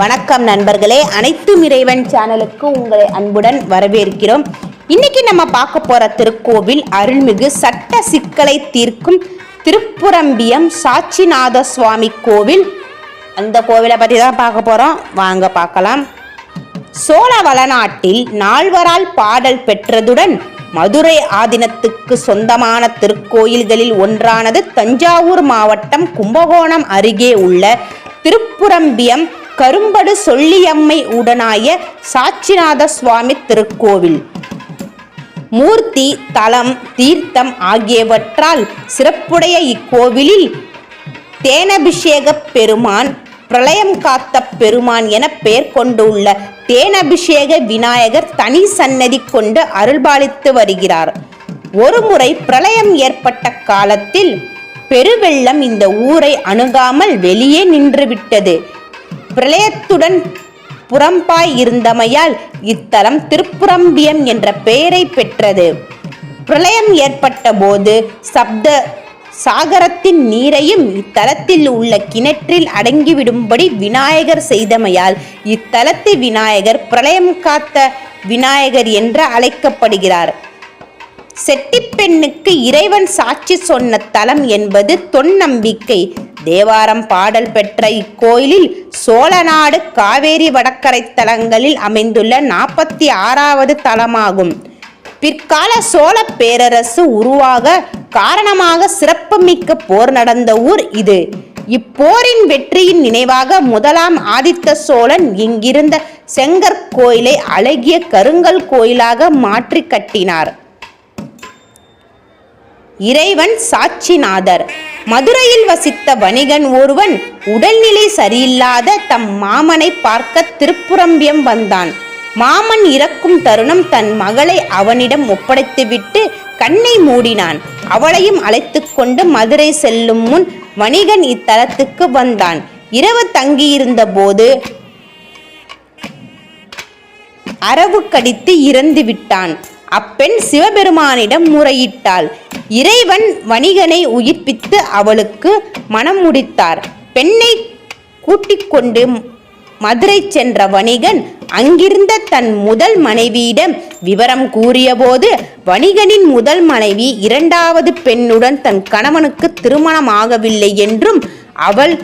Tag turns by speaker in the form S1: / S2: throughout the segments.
S1: வணக்கம் நண்பர்களே. அனைத்தும் இறைவன் சேனலுக்கு உங்களை அன்புடன் வரவேற்கிறோம். இன்னைக்கு நம்ம பார்க்க போற திருக்கோவில் அருள்மிகு சட்ட சிக்கலை தீர்க்கும் திருப்புரம்பியம் சாட்சிநாத சுவாமி கோவில். அந்த கோவிலை பற்றி தான் பார்க்க போறோம். வாங்க பார்க்கலாம். சோழ வளநாட்டில் நால்வரால் பாடல் பெற்றதுடன் மதுரை ஆதீனத்துக்கு சொந்தமான திருக்கோயில்களில் ஒன்றானது தஞ்சாவூர் மாவட்டம் கும்பகோணம் அருகே உள்ள திருப்புரம்பியம் கரும்படு சொல்லியம்மை உடனாய சாட்சிநாத சுவாமி திருக்கோவில். மூர்த்தி தலம் தீர்த்தம் ஆகியவற்றால் சிறப்புடைய இக்கோவிலில் தேனபிஷேக பெருமான் பிரளயம் காத்த பெருமான் என பெயர் கொண்டுள்ள தேனபிஷேக விநாயகர் தனி சன்னதி கொண்டு அருள்பாலித்து வருகிறார். ஒருமுறை பிரளயம் ஏற்பட்ட காலத்தில் பெருவெள்ளம் இந்த ஊரை அணுகாமல் வெளியே நின்றுவிட்டது பிரளயத்துடன் புறம்பாய் இருந்தமையால் இத்தலம் திருப்புரம்பியம் என்ற பெயரை பெற்றது. பிரளயம் ஏற்பட்ட போது சப்த சாகரத்தின் நீரையும் இத்தலத்தில் உள்ள கிணற்றில் அடங்கிவிடும்படி விநாயகர் செய்தமையால் இத்தலத்து விநாயகர் பிரளயம் காத்த விநாயகர் என்று அழைக்கப்படுகிறார். செட்டிப்பெண்ணுக்கு இறைவன் சாட்சி சொன்ன தலம் என்பது தொன்னம்பிக்கை தேவாரம் பாடல் பெற்ற இக்கோயிலில் சோழநாடு காவேரி வடக்கரை தலங்களில் அமைந்துள்ள நாற்பத்தி ஆறாவது தலமாகும். பிற்கால சோழ பேரரசு உருவாக காரணமாக சிறப்புமிக்க போர் நடந்த ஊர் இது. இப்போரின் வெற்றியின் நினைவாக முதலாம் ஆதித்த சோழன் இங்கிருந்த செங்கற்கோயிலை அழகிய கருங்கல் கோயிலாக மாற்றி கட்டினார். இறைவன் சாட்சிநாதர். மதுரையில் வசித்த வணிகன் ஒருவன் உடல்நிலை சரியில்லாத தம் மாமனை பார்க்க திருப்புரம்பியம் வந்தான். மாமன் இறக்கும் தருணம் தன் மகளை அவனிடம் ஒப்படைத்துவிட்டு கண்ணை மூடினான். அவளையும் அழைத்துக் கொண்டு மதுரை செல்லும் முன் வணிகன் இத்தலத்துக்கு வந்தான். இரவு தங்கியிருந்த போது அரவு கடித்து இறந்து விட்டான். அப்பெண் சிவபெருமானிடம் முறையிட்டாள். இறைவன் வணிகனை உயிர்ப்பித்து அவளுக்கு மனம் முடித்தார். பெண்ணை கூட்டிக் கொண்டு மதுரை சென்ற வணிகன் அங்கிருந்த தன் முதல் மனைவியிடம் விவரம் கூறியபோது வணிகனின் முதல் மனைவி இரண்டாவது பெண்ணுடன் தன் கணவனுக்கு திருமணமாகவில்லை என்றும் அவள்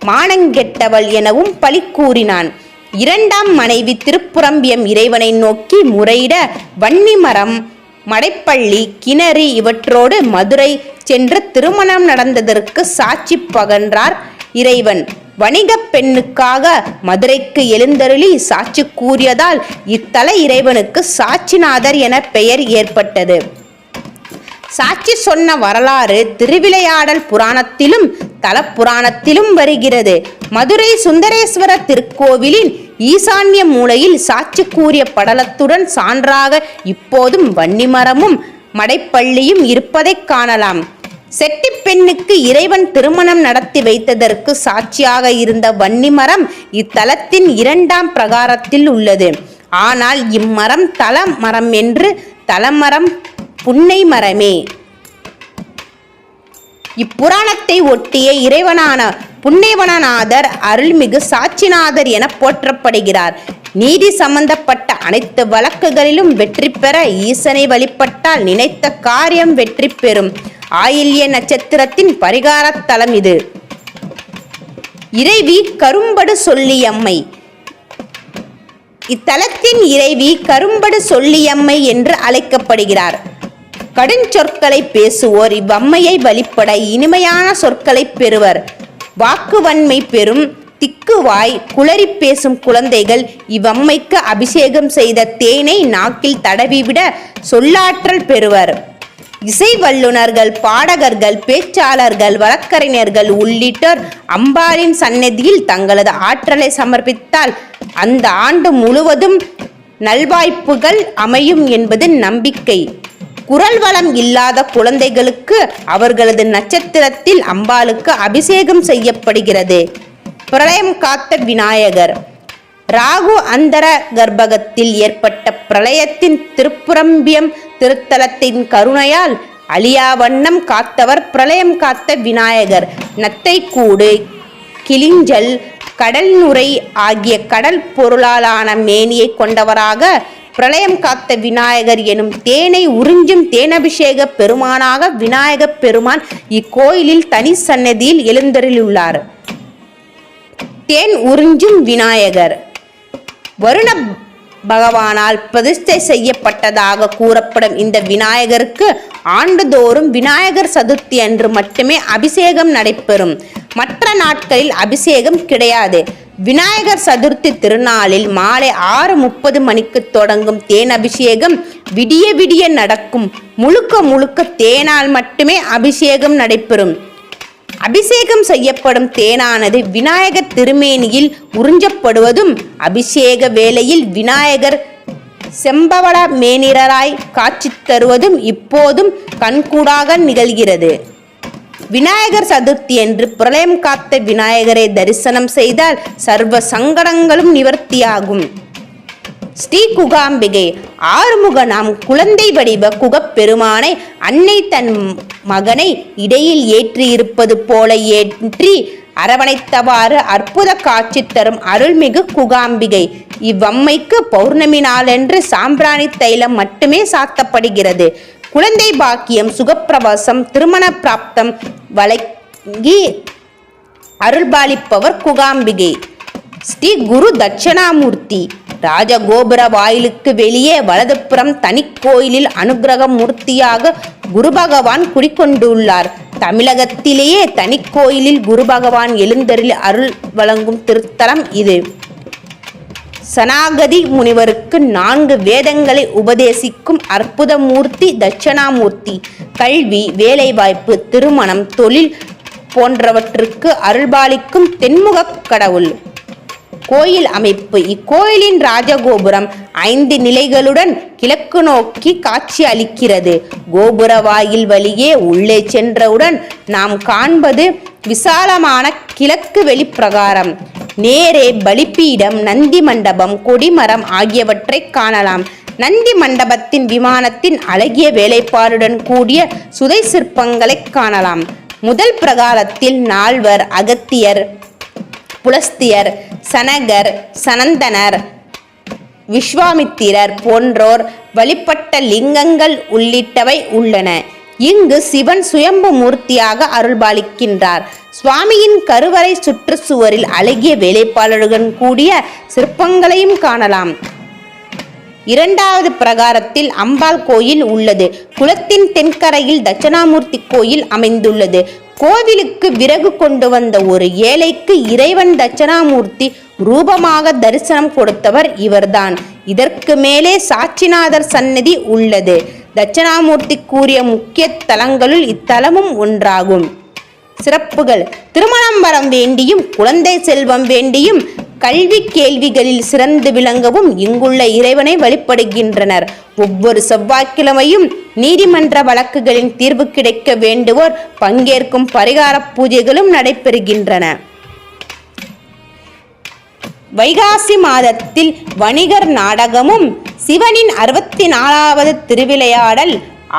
S1: மானங்கெட்டவள் எனவும் பழி கூறினான் இரண்டாம் மனைவி திருப்புரம்பியம் இறைவனை நோக்கி முறையிட வன்னிமரம் மடைப்பள்ளி கிணறு இவற்றோடு மதுரை சென்று திருமணம் நடந்ததற்கு சாட்சி பகன்றார் இறைவன். வணிகப் பெண்ணுக்காக மதுரைக்கு எழுந்தருளி சாட்சி கூறியதால் இத்தல இறைவனுக்கு சாட்சிநாதர் என பெயர் ஏற்பட்டது. சாட்சி சொன்ன வரலாறு திருவிளையாடல் புராணத்திலும் தல புராணத்திலும் வருகிறது. மதுரை சுந்தரேஸ்வர திருக்கோவிலின் ஈசான்ய மூலையில் சாட்சி கூறிய படலத்துடன் சான்றாக இப்போதும் வன்னிமரமும் மடைப்பள்ளியும் இருப்பதைக் காணலாம். செட்டி பெண்ணுக்கு இறைவன் திருமணம் நடத்தி வைத்ததற்கு சாட்சியாக இருந்த வன்னிமரம் இத்தலத்தின் இரண்டாம் பிரகாரத்தில் உள்ளது. ஆனால் இம்மரம் தல மரம் என்று தலமரம் புன்னை மரமே. இப்புராணத்தை ஒட்டிய இறைவனான புன்னைவனநாதர் அருள்மிகு சாட்சிநாதர் என போற்றப்படுகிறார். நீதி சம்பந்தப்பட்ட அனைத்து வழக்குகளிலும் வெற்றி பெற ஈசனை வழிபட்டால் நினைத்த காரியம் வெற்றி பெறும். ஆயில்ய நட்சத்திரத்தின் பரிகாரத்தலம் இது. இறைவி கரும்படு சொல்லியம்மை. இத்தலத்தின் இறைவி கரும்படு சொல்லியம்மை என்று அழைக்கப்படுகிறார். கடுஞ்சொற்களை பேசுவோர் இவ்வம்மையை வழிபட இனிமையான சொற்களை பெறுவர். வாக்குவன்மை பெறும் திக்குவாய் குளறி பேசும் குழந்தைகள் இவ்வம்மைக்கு அபிஷேகம் செய்த தேனை நாக்கில் தடவிவிட சொல்லாற்றல் பெறுவர். இசை வல்லுனர்கள் பாடகர்கள் பேச்சாளர்கள் வழக்கறிஞர்கள் உள்ளிட்டோர் அம்பாளின் சன்னதியில் தங்களது ஆற்றலை சமர்ப்பித்தால் அந்த ஆண்டு முழுவதும் நல்வாய்ப்புகள் அமையும் என்பது நம்பிக்கை. குரல் வளம் இல்லாத குழந்தைகளுக்கு அவர்களது நட்சத்திரத்தில் அம்பாளுக்கு அபிஷேகம் செய்யப்படுகிறது. பிரளயம் காத்த விநாயகர். ராகு அந்தர கர்ப்பகத்தில் ஏற்பட்ட பிரளயத்தின் திருப்புரம்பியம் திருத்தலத்தின் கருணையால் அழியா வண்ணம் காத்தவர் பிரளயம் காத்த விநாயகர். நத்தைக்கூடு கிளிஞ்சல் கடல் நுரை ஆகிய கடல் பொருளாலான மேனியை கொண்டவராக பிரளயம் காத்த விநாயகர் எனும் தேனை உறிஞ்சும் தேனபிஷேக பெருமானாக விநாயகப் பெருமான் இக்கோயிலில் தனி சன்னதியில் எழுந்தருளியுள்ளார். தேன் உறிஞ்சும் விநாயகர். வருண பகவானால் பிரதிஷ்டை செய்யப்பட்டதாக கூறப்படும் இந்த விநாயகருக்கு ஆண்டுதோறும் விநாயகர் சதுர்த்தி அன்று மட்டுமே அபிஷேகம் நடைபெறும். மற்ற நாட்களில் அபிஷேகம் கிடையாது. விநாயகர் சதுர்த்தி திருநாளில் மாலை ஆறு முப்பது மணிக்கு தொடங்கும் தேன் அபிஷேகம் விடிய விடிய நடக்கும். முழுக்க முழுக்க தேனால் மட்டுமே அபிஷேகம் நடைபெறும். அபிஷேகம் செய்யப்படும் தேனானது விநாயகர் திருமேனியில் உறிஞ்சப்படுவதும் அபிஷேக வேளையில் விநாயகர் செம்பவள மேனிரராய் காட்சி தருவதும் இப்போதும் கண்கூடாக நிகழ்கிறது. விநாயகர் சதுர்த்தி என்று பிரளயம் காத்த விநாயகரை தரிசனம் செய்தால் சர்வ சங்கடங்களும் நிவர்த்தியாகும். ஸ்ரீ குகாம்பிகை ஆறுமுக நாம் குழந்தை வடிவ குகப்பெருமானை அன்னை தன் மகனை இடையில் ஏற்றி இருப்பது போல ஏற்றி அரவணைத்தவாறு அற்புத காட்சி தரும் அருள்மிகு குகாம்பிகை. இவ்வம்மைக்கு பௌர்ணமி நாளென்று சாம்பிராணி தைலம் மட்டுமே சாத்தப்படுகிறது. குழந்தை பாக்கியம் சுகப்பிரவாசம் திருமண பிராப்தம் வழங்கி அருள்பாலிப்பவர் குகாம்பிகை. ஸ்ரீ குரு தட்சணாமூர்த்தி ராஜகோபுர வாயிலுக்கு வெளியே வலதுபுறம் தனி கோயிலில் அனுக்கிரக மூர்த்தியாக குரு பகவான் குடிக்கொண்டுள்ளார். தமிழகத்திலேயே தனி கோயிலில் குரு பகவான் எழுந்தருளி அருள் வழங்கும் திருத்தலம் இது. சனாகதி முனிவருக்கு நான்கு வேதங்களை உபதேசிக்கும் அற்புதமூர்த்தி தட்சணாமூர்த்தி கல்வி வேலைவாய்ப்பு திருமணம் தொழில் போன்றவற்றுக்கு அருள்பாலிக்கும் தென்முகக் கடவுள். கோயில் அமைப்பு. இக்கோயிலின் ராஜகோபுரம் ஐந்து நிலைகளுடன் கிழக்கு நோக்கி காட்சி அளிக்கிறது. கோபுர வாயில் வழியே உள்ளே சென்றவுடன் நாம் காண்பது விசாலமான கிழக்கு வெளிப்பிரகாரம். நேரே பலிப்பீடம் நந்தி மண்டபம் கொடிமரம் ஆகியவற்றை காணலாம். நந்தி மண்டபத்தின் விமானத்தின் அழகிய வேலைப்பாடுடன் கூடிய சுதை சிற்பங்களை காணலாம். முதல் பிரகாரத்தில் நால்வர் அகத்தியர் புலஸ்தியர் சனகர் சனந்தனர் விஸ்வாமித்திரர் போன்றோர் வழிபட்ட லிங்கங்கள் உள்ளிட்டவை உள்ளன. இங்கு சிவன் சுயம்பு மூர்த்தியாக அருள்பாலிக்கின்றார். சுவாமியின் கருவறை சுற்றுச்சுவரில் அழகிய வேலைப்பாளருடன் கூடிய சிற்பங்களையும் காணலாம். இரண்டாவது பிரகாரத்தில் அம்பாள் கோயில் உள்ளது. குளத்தின் தென்கரையில் தட்சணாமூர்த்தி கோயில் அமைந்துள்ளது. கோவிலுக்கு விறகு கொண்டு வந்த ஒரு ஏழைக்கு இறைவன் தட்சணாமூர்த்தி ரூபமாக தரிசனம் கொடுத்தவர் இவர்தான். இதற்கு மேலே சாட்சிநாதர் சன்னதி உள்ளது. தட்சிணாமூர்த்தி கூறிய முக்கிய தலங்களுள் இத்தலமும் ஒன்றாகும். சிறப்புகள். திருமணம்பரம் வேண்டியும் குழந்தை செல்வம் வேண்டியும் கல்வி கேள்விகளில் சிறந்து விளங்கவும் இங்குள்ள இறைவனை வழிபடுகின்றனர். ஒவ்வொரு செவ்வாய்க்கிழமையும் நீதிமன்ற வழக்குகளின் தீர்வு கிடைக்க வேண்டுவோர் பங்கேற்கும் பரிகார பூஜைகளும் நடைபெறுகின்றன. வைகாசி மாதத்தில் வணிகர் நாடகமும் சிவனின் அறுபத்தி நாலாவது திருவிளையாடல்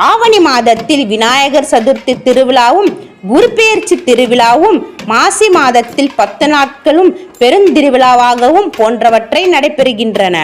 S1: ஆவணி மாதத்தில் விநாயகர் சதுர்த்தி திருவிழாவும் குருபெயர்ச்சி திருவிழாவும் மாசி மாதத்தில் பத்து நாட்களும் பெருந்திருவிழாவாகவும் போன்றவற்றை நடைபெறுகின்றன.